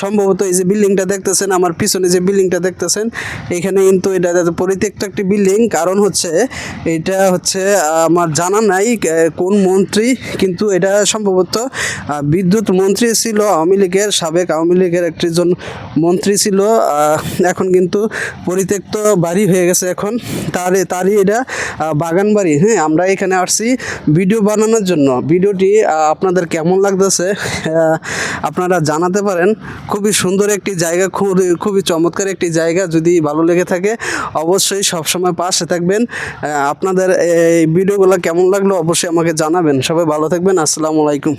সম্ভবত এই যে বিল্ডিংটা দেখতেছেন, আমার পিছনে যে বিল্ডিংটা দেখতেছেন, এখানে কিন্তু এটা পরিত্যক্ত একটি বিল্ডিং, কারণ হচ্ছে এটা হচ্ছে, আমার জানা নাই কোন মন্ত্রী, কিন্তু এটা সম্ভবত বিদ্যুৎ মন্ত্রী ছিল, আওয়ামী লীগের সাবেক আওয়ামী লীগের একজন মন্ত্রী ছিল এখন কিন্তু পরিত্যক্ত বাড়ি হয়ে গেছে এখন, তার, তারই এটা বাগান বাড়ি হ্যাঁ আমরা এখানে আসছি ভিডিও বানানোর জন্য, ভিডিওটি আপনাদের কেমন লাগতেছে আপনারা জানাতে পারেন, খুবই সুন্দর একটি জায়গা, খুবই খুবই চমৎকার একটি জায়গা যদি ভালো লেগে থাকে, অবশ্যই সবসময় পাশে থাকবেন। আপনাদের এই ভিডিওগুলো কেমন লাগল অবশ্যই আমাকে জানাবেন। সবাই ভালো থাকবেন, আসসালামু আলাইকুম।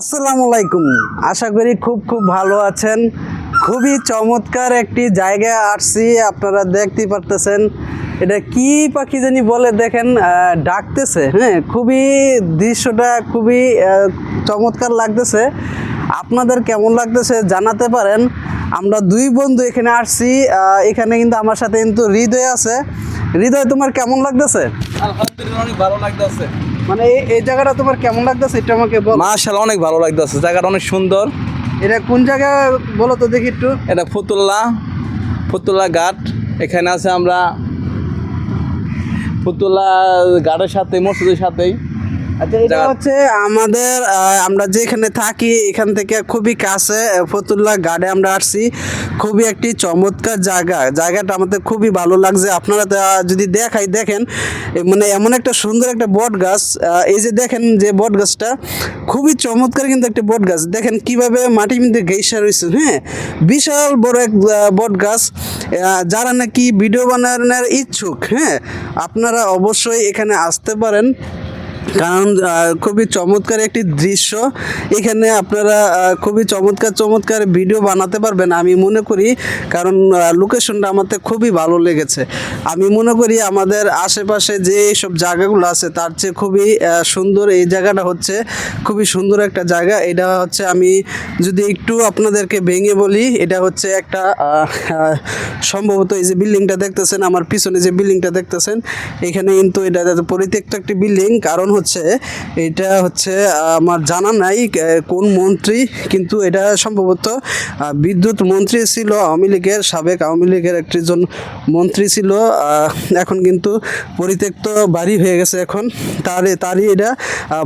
আসসালামু আলাইকুম। আশা করি খুব খুব ভালো আছেন। খুবই চমৎকার একটি জায়গায় আসছি, আপনারা দেখতে পারতেছেন। এটা কি পাখি জানি বলে দেখেন ডাকতেছে। হ্যাঁ খুবই দৃশ্যটা খুবই চমৎকার লাগতেছে। আপনাদের কেমন লাগতেছে জানাতে পারেন। আমরা দুই বন্ধু এখানে আসছি এখানে কিন্তু আমার সাথে কিন্তু হৃদয় আছে। হৃদয় তোমার কেমন লাগতেছে? আলহামদুলিল্লাহ অনেক ভালো লাগতেছে। মানে এই এই জায়গাটা তোমার কেমন লাগতেছে এটা আমাকে বল। মাশাআল্লাহ অনেক ভালো লাগতেছে। জায়গাটা অনেক সুন্দর। এটা কোন জায়গা বলো তো দেখি একটু। এটা ফতুল্লা ফতুল্লা ঘাট। এখানে আছে আমরা ফতুল্লা ঘাটের সাথে মসজিদের সাথেই। আচ্ছা এটা হচ্ছে আমাদের আমরা যেখানে থাকি এখান থেকে খুবই কাছে ফতুল্লা গার্ডে আমরা আসছি। খুবই একটি চমৎকার জায়গা। জায়গাটা আমাদের খুবই ভালো লাগছে। আপনারা যদি দেখাই দেখেন মানে এমন একটা সুন্দর একটা বট গাছ এই যে দেখেন যে বট গাছটা খুবই চমৎকার কিন্তু একটা বট গাছ। দেখেন কীভাবে মাটির মধ্যে গেইসা রয়েছে হ্যাঁ? বিশাল বড় এক বট গাছ যারা নাকি ভিডিও বানানোর ইচ্ছুক হ্যাঁ? আপনারা অবশ্যই এখানে আসতে পারেন। কারণ খুবই চমৎকার একটি দৃশ্য। এখানে আপনারা খুবই চমৎকার চমৎকার ভিডিও বানাতে পারবেন আমি মনে করি, কারণ লোকেশনটা আমাদের খুবই ভালো লেগেছে। আমি মনে করি আমাদের আশেপাশে যে সব জায়গাগুলো আছে, তার চেয়ে খুবই সুন্দর এই জায়গাটা হচ্ছে, খুবই সুন্দর একটা জায়গা। এটা হচ্ছে আমি যদি একটু আপনাদেরকে ভেঙে বলি, এটা হচ্ছে একটা সম্ভবত এই যে বিল্ডিংটা দেখতেছেন, আমার পিছনে যে বিল্ডিংটা দেখতেছেন, এখানে কিন্তু এটা পরিত্যক্ত একটি বিল্ডিং। কারণ হচ্ছে, এটা হচ্ছে আমার জানা নাই কোন মন্ত্রী, কিন্তু এটা সম্ভবত বিদ্যুৎ মন্ত্রী ছিল, আওয়ামী লীগের সাবেক আওয়ামী লীগের একজন মন্ত্রী ছিল এখন কিন্তু পরিত্যক্ত বাড়ি হয়ে গেছে এখন। তার, তারই এটা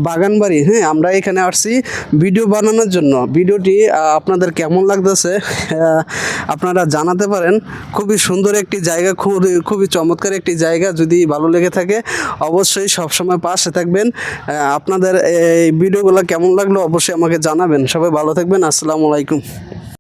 বাগান বাড়ি। হ্যাঁ আমরা এখানে আসছি ভিডিও বানানোর জন্য। ভিডিওটি আপনাদের কেমন লাগতেছে আপনারা জানাতে পারেন। খুবই সুন্দর একটি জায়গা, খুবই খুবই চমৎকার একটি জায়গা, যদি ভালো লেগে থাকে, অবশ্যই সবসময় পাশে থাকবেন। আপনাদের এই ভিডিওগুলো কেমন লাগল অবশ্যই আমাকে জানাবেন। সবাই ভালো থাকবেন। আসসালামু আলাইকুম।